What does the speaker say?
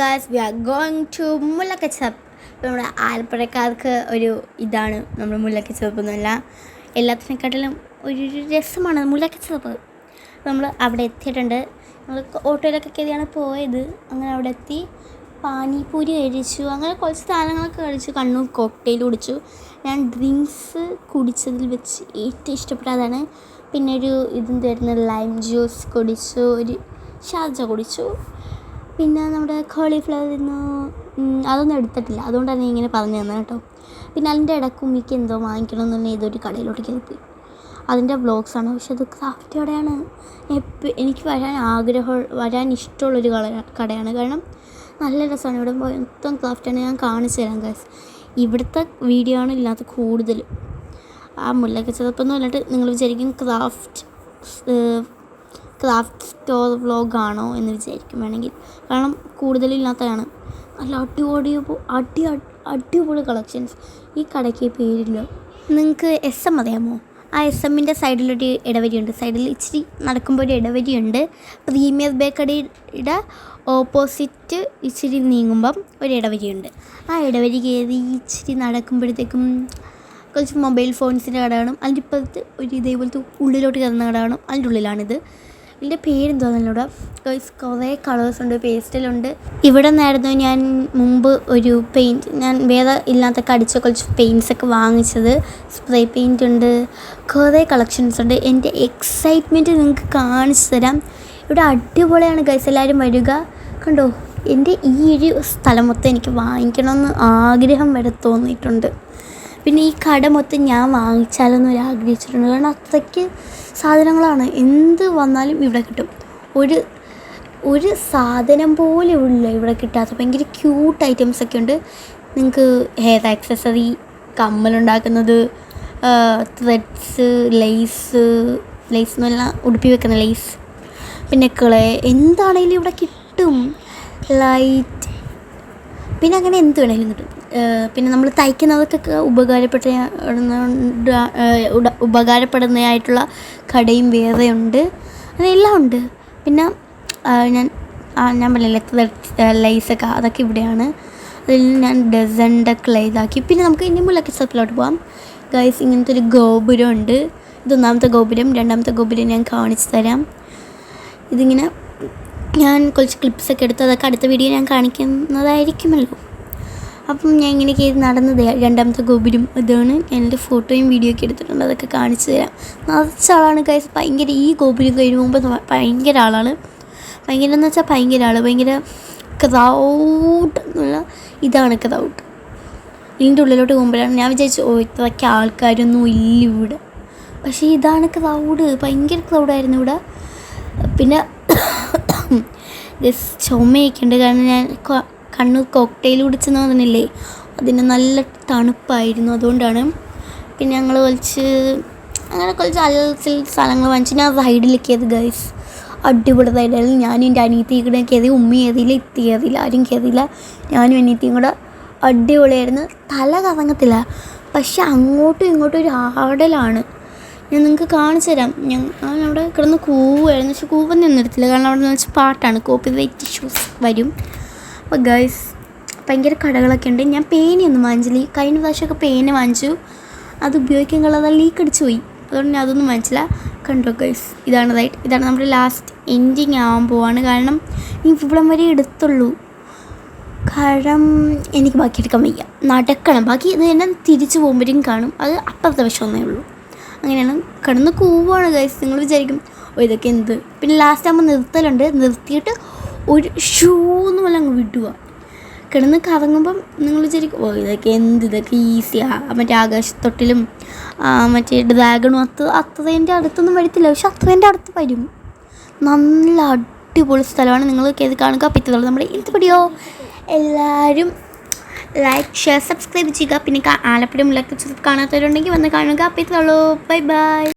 Guys we are going to മുല്ലക്കച്ചപ്പ് നമ്മുടെ ആലപ്പുഴക്കാർക്ക് ഒരു ഇതാണ് നമ്മൾ മുല്ലക്കച്ചപ്പ് എന്നല്ല. എല്ലാത്തിനെക്കാട്ടിലും ഒരു ഒരു രസമാണ് മുല്ലക്കച്ചപ്പ് നമ്മൾ അവിടെ എത്തിയിട്ടുണ്ട്. നമ്മൾ ഓട്ടോയിലൊക്കെ കയറിയാണ് പോയത്. അങ്ങനെ അവിടെ എത്തി. പാനിപൂരി കഴിച്ചു. അങ്ങനെ കുറച്ച് സാധനങ്ങളൊക്കെ കഴിച്ചു. കണ്ണൂർ കോക്ടെയിൽ കുടിച്ചു. ഞാൻ ഡ്രിങ്ക്സ് കുടിച്ചതിൽ വെച്ച് ഏറ്റവും ഇഷ്ടപ്പെട്ടതാണ്. പിന്നെ ഒരു ഇതും തരുന്ന ലൈം ജ്യൂസ് കുടിച്ചു. ഒരു ഷാർജ കുടിച്ചു. പിന്നെ നമ്മുടെ കോളിഫ്ലവർ നിന്ന് അതൊന്നും എടുത്തിട്ടില്ല. അതുകൊണ്ടാണ് തന്നെ ഇങ്ങനെ പറഞ്ഞു തന്നെ കേട്ടോ. പിന്നെ അതിന്റെ ഇടയ്ക്ക് ഉമ്മിക്ക് എന്തോ വാങ്ങിക്കണം എന്ന് പറഞ്ഞാൽ ഏതൊരു കടയിലോട്ട് കയറിപ്പോയി അതിന്റെ വ്ളോഗ്സാണ് പക്ഷെ അത് ക്രാഫ്റ്റ് കടയാണ്. എപ്പോൾ എനിക്ക് വരാൻ ആഗ്രഹം വരാൻ ഇഷ്ടമുള്ളൊരു കട കടയാണ്. കാരണം നല്ല രസമാണ്. ഇവിടെ മൊത്തം ക്രാഫ്റ്റാണ് ഞാൻ കാണിച്ചു തരാം ഗൈസ് ഇവിടുത്തെ വീഡിയോ ആണ് ഇല്ലാത്ത കൂടുതൽ ആ മുല്ലക്ക എന്ന് പറഞ്ഞിട്ട് നിങ്ങൾ വിചാരിക്കും ക്രാഫ്റ്റ് ക്രാഫ്റ്റ് സ്റ്റോർ വ്ളോഗാണോ എന്ന് വിചാരിക്കും വേണമെങ്കിൽ. കാരണം കൂടുതലില്ലാത്തതാണ്. നല്ല അടിപൊളി അടി അടിപൊളി കളക്ഷൻസ്. ഈ കടയ്ക്ക് പേരില്ല. നിങ്ങൾക്ക് എസ് എം അറിയാമോ? ആ എസ് എമ്മിന്റെ സൈഡിലൊരു ഇടവരിയുണ്ട് സൈഡിൽ ഇച്ചിരി നടക്കുമ്പോൾ ഒരു ഇടവരിയുണ്ട് പ്രീമിയർ ബേക്കറിയുടെ ഓപ്പോസിറ്റ് ഇച്ചിരി നീങ്ങുമ്പം ഒരു ഇടവരിയുണ്ട് ആ ഇടവരി കയറി ഇച്ചിരി നടക്കുമ്പോഴത്തേക്കും കുറച്ച് മൊബൈൽ ഫോൺസിന്റെ കട കാണും. അതിന്റെ ഇപ്പുറത്ത് ഒരു ഇതേപോലത്തെ ഉള്ളിലോട്ട് കയറുന്ന കട കാണും. അതിന്റെ ഉള്ളിലാണിത്. ഇതിന്റെ പേരെന്തോന്നല്ലൂടെ? ഗൈസ് കുറേ കളേഴ്സ് ഉണ്ട് പേസ്റ്റലുണ്ട് ഇവിടെ നിന്നായിരുന്നു ഞാൻ മുമ്പ് ഒരു പെയിന്റ് ഞാൻ വേറെ ഇല്ലാത്ത കടിച്ച കുറച്ച് പെയിന്റ്സ് ഒക്കെ വാങ്ങിച്ചത്. സ്പ്രേ പെയിന്റ് ഉണ്ട് കുറേ കളക്ഷൻസ് ഉണ്ട്. എന്റെ എക്സൈറ്റ്മെന്റ് നിങ്ങൾക്ക് കാണിച്ചു തരാം. ഇവിടെ അടിപൊളിയാണ് ഗൈസ് എല്ലാവരും വരിക. കണ്ടോ? എന്റെ ഈ ഒരു സ്ഥലം മൊത്തം എനിക്ക് വാങ്ങിക്കണമെന്ന് ആഗ്രഹം വരെ തോന്നിയിട്ടുണ്ട്. പിന്നെ ഈ കട മൊത്തം ഞാൻ വാങ്ങിച്ചാലെന്ന് ഒരു ആഗ്രഹിച്ചിട്ടുണ്ട്. കാരണം അത്രയ്ക്ക് സാധനങ്ങളാണ്. എന്ത് വന്നാലും ഇവിടെ കിട്ടും. ഒരു ഒരു സാധനം പോലും ഇല്ല ഇവിടെ കിട്ടാത്ത ഭയങ്കര ക്യൂട്ട് ഐറ്റംസ് ഒക്കെ ഉണ്ട്. നിങ്ങൾക്ക് ഹെയർ ആക്സസറി കമ്മലുണ്ടാക്കുന്നത് ത്രെഡ്സ് ലേസ് ലേസ് എന്നല്ല ഉടുപ്പി വെക്കുന്ന ലേസ് പിന്നെ കിളെ എന്താണെങ്കിലും ഇവിടെ കിട്ടും. ലൈറ്റ് പിന്നെ അങ്ങനെ എന്ത് വേണമെങ്കിലും കിട്ടും. പിന്നെ നമ്മൾ തയ്ക്കുന്നതൊക്കെ ഉപകാരപ്പെട്ട ഉപകാരപ്പെടുന്നതായിട്ടുള്ള കടയും വേറെ ഉണ്ട് അതെല്ലാം ഉണ്ട്. പിന്നെ ഞാൻ ഞാൻ പറഞ്ഞില്ലേ ലൈസൊക്കെ അതൊക്കെ ഇവിടെയാണ്. അതിൽ ഞാൻ ഡസന്റെ ക്ലേ ഇതാക്കി പിന്നെ നമുക്ക് ഇനി മുല്ലൊക്കെ സ്ഥലത്തിലോട്ട് പോകാം ഗൈസ് ഇങ്ങനത്തെ ഒരു ഗോപുരം ഉണ്ട്. ഇതൊന്നാമത്തെ ഗോപുരം. രണ്ടാമത്തെ ഗോപുരം ഞാൻ കാണിച്ചു തരാം. ഇതിങ്ങനെ ഞാൻ കുറച്ച് ക്ലിപ്സൊക്കെ എടുത്ത് അതൊക്കെ അടുത്ത വീഡിയോ ഞാൻ കാണിക്കുന്നതായിരിക്കുമല്ലോ. അപ്പം ഞാൻ ഇങ്ങനെ കയറി നടന്നത് രണ്ടാമത്തെ ഗോപുരം ഇതാണ്. എന്റെ ഫോട്ടോയും വീഡിയോ ഒക്കെ എടുത്തിട്ടുണ്ട്. അതൊക്കെ കാണിച്ചു തരാം. നിറച്ച ആളാണ് കൈസ് ഭയങ്കര ഈ ഗോപുരം കഴിഞ്ഞ് പോകുമ്പോൾ ഭയങ്കര ആളാണ്. ഭയങ്കര എന്ന് വെച്ചാൽ ഭയങ്കര ആൾ ഭയങ്കര ക്രൗഡ് എന്നുള്ള ഇതാണ് ക്രൗഡ് ഇതിന്റെ ഉള്ളിലോട്ട് പോകുമ്പോഴാണ് ഞാൻ വിചാരിച്ചു ഓ ഇത്രയ്ക്ക് ആൾക്കാരൊന്നും ഇല്ല ഇവിടെ. പക്ഷേ ഇതാണ് ക്രൗഡ് ഭയങ്കര ക്രൗഡായിരുന്നു ഇവിടെ. പിന്നെ ചുമയൊക്കെ ഉണ്ട്. കാരണം ഞാൻ കണ്ണൂർ കോക്ടെയിൽ കുടിച്ചെന്ന് പറഞ്ഞില്ലേ? അതിന് നല്ല തണുപ്പായിരുന്നു അതുകൊണ്ടാണ്. പിന്നെ ഞങ്ങൾ കുറച്ച് അങ്ങനെ കുറച്ച് അലസിൽ സ്ഥലങ്ങൾ വാങ്ങിച്ചു. ഞാൻ റൈഡിലേക്കിയത് ഗൈസ് അടിപൊളി റൈഡായിരുന്നു ഞാനും എന്റെ അനിയത്തി കൂടെ കയറി ഉമ്മി കയറിയില്ല ഇത്തി കയറിയില്ല ആരും കയറിയില്ല. ഞാനും അനിയത്തിയും കൂടെ അടിപൊളിയായിരുന്നു. തല കറങ്ങത്തില്ല. പക്ഷെ അങ്ങോട്ടും ഇങ്ങോട്ടും ഒരു ആടലാണ്. ഞാൻ നിങ്ങൾക്ക് കാണിച്ചു തരാം. ഞാൻ അവിടെ കിടന്ന് കൂവായിരുന്നു. പക്ഷെ കൂവൊന്നും എടുത്തില്ല. കാരണം അവിടെ നിന്ന് വെച്ചാൽ പാട്ടാണ്. കോപ്പി റൈറ്റ് ഇഷ്യൂസ് വരും. അപ്പോൾ ഗൈസ് ഭയങ്കര കടകളൊക്കെ ഉണ്ട്. ഞാൻ പേനയൊന്നും വാങ്ങിച്ചില്ല. കഴിഞ്ഞ പ്രാവശ്യമൊക്കെ പേന വാങ്ങിച്ചു. അത് ഉപയോഗിക്കാൻ കളത് ലീക്ക് അടിച്ചു പോയി. അതുകൊണ്ട് ഞാൻ അതൊന്നും വാങ്ങിച്ചില്ല. കണ്ടോ ഗൈസ് ഇതാണ് റൈറ്റ് ഇതാണ് നമ്മുടെ ലാസ്റ്റ് എൻഡിങ് ആവാൻ പോവാണ്. കാരണം ഇവിടം വരെ എടുത്തുള്ളൂ. കാരണം എനിക്ക് ബാക്കി എടുക്കാൻ വയ്യ. നടക്കണം. ബാക്കി ഇത് തന്നെ തിരിച്ചു പോകുമ്പോഴേക്കും കാണും. അത് അപ്പുറത്തെ വശമൊന്നേ ഉള്ളൂ. അങ്ങനെയാണ് കിടന്ന് കൂവാണ് ഗൈസ് നിങ്ങൾ വിചാരിക്കും ഓ ഇതൊക്കെ എന്ത്? പിന്നെ ലാസ്റ്റ് ആകുമ്പോൾ നിർത്തലുണ്ട്. നിർത്തിയിട്ട് ഒരു ഷൂ എന്ന് പോലെ അങ്ങ് വിടുക കിടന്ന് കറങ്ങുമ്പം നിങ്ങൾ വിചാരിക്കും ഓ ഇതൊക്കെ എന്ത്? ഇതൊക്കെ ഈസിയാണ് മറ്റേ ആകാശത്തൊട്ടിലും മറ്റേ ഡ്രാഗണും അത്ര അത്രേന്റെ അടുത്തൊന്നും വരത്തില്ല. പക്ഷെ അത്രേന്റെ അടുത്ത് വരും. നല്ല അടിപൊളി സ്ഥലമാണ്. നിങ്ങൾ കയറി കാണുക. പിത്തുള്ളത് നമ്മുടെ ഇത് പിടിയോ എല്ലാവരും ലൈക്ക് ഷെയർ സബ്സ്ക്രൈബ് ചെയ്യുക. പിന്നെ ആലപ്പുഴ മുല്ലക്ക് കാണാത്തവരുണ്ടെങ്കിൽ വന്ന് കാണുക. പിത്തുള്ളൂ ബൈ ബൈ.